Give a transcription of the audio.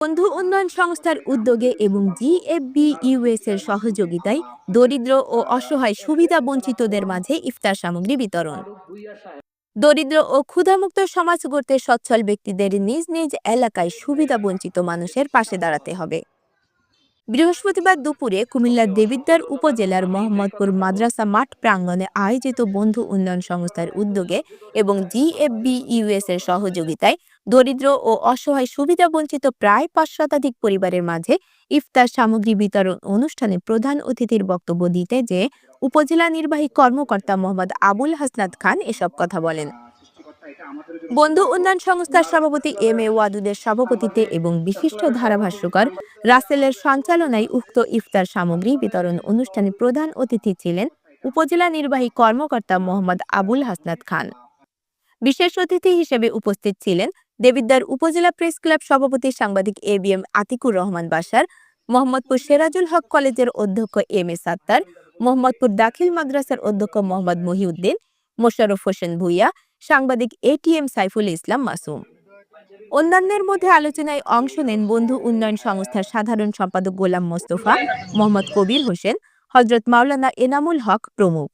বন্ধু উন্নয়ন সংস্থার উদ্যোগে এবং জিএফবি ইউএস এর সহযোগিতায় দরিদ্র ও অসহায় সুবিধা বঞ্চিতদের মাঝে ইফতার সামগ্রী বিতরণ। দরিদ্র ও ক্ষুধামুক্ত সমাজ গড়তে সচ্ছল ব্যক্তিদের নিজ নিজ এলাকায় সুবিধা বঞ্চিত মানুষের পাশে দাঁড়াতে হবে। বৃহস্পতিবার দুপুরে কুমিল্লার দেবিদ্বার উপজেলার মোহাম্মদপুর মাদ্রাসা মাঠ প্রাঙ্গণে আয়োজিত বন্ধু উন্নয়ন সংস্থার উদ্যোগে এবং জিএফবি ইউএস এর সহযোগিতায় দরিদ্র ও অসহায় সুবিধা বঞ্চিত প্রায় পাঁচ শতাধিক পরিবারের মাঝে ইফতার সামগ্রী বিতরণ অনুষ্ঠানে প্রধান অতিথির বক্তব্য দিতে যে উপজেলা নির্বাহী কর্মকর্তা মোহাম্মদ আবুল হাসনাত খান এসব কথা বলেন। বন্ধু উন্নয়ন সংস্থার সভাপতি এম এ ওয়াদুদের সভাপতিত্বে এবং বিশিষ্ট ধারাভাষ্যকার রাসেলের সঞ্চালনায় উক্ত ইফতার সামগ্রী বিতরণ অনুষ্ঠানে প্রধান অতিথি ছিলেন উপজেলা নির্বাহী কর্মকর্তা মোহাম্মদ আবুল হাসনাত খান। বিশেষ অতিথি হিসেবে উপস্থিত ছিলেন দেবিদ্বার উপজেলা প্রেস ক্লাব সভাপতি সাংবাদিক A B M Atikur Rahman Basar, Mohammadpur Serajul হক কলেজের অধ্যক্ষ এম এ সাত্তার, মোহাম্মদপুর দাখিল মাদ্রাসার অধ্যক্ষ মোহাম্মদ মহিউদ্দিন মোশারফ হোসেন ভুইয়া সাংবাদিক এটিএম সাইফুল ইসলাম মাসুম। অন্যান্যের মধ্যে আলোচনায় অংশ নেন বন্ধু উন্নয়ন সংস্থার সাধারণ সম্পাদক গোলাম মোস্তফা, মোহাম্মদ কবির হোসেন হজরত মাওলানা এনামুল হক প্রমুখ।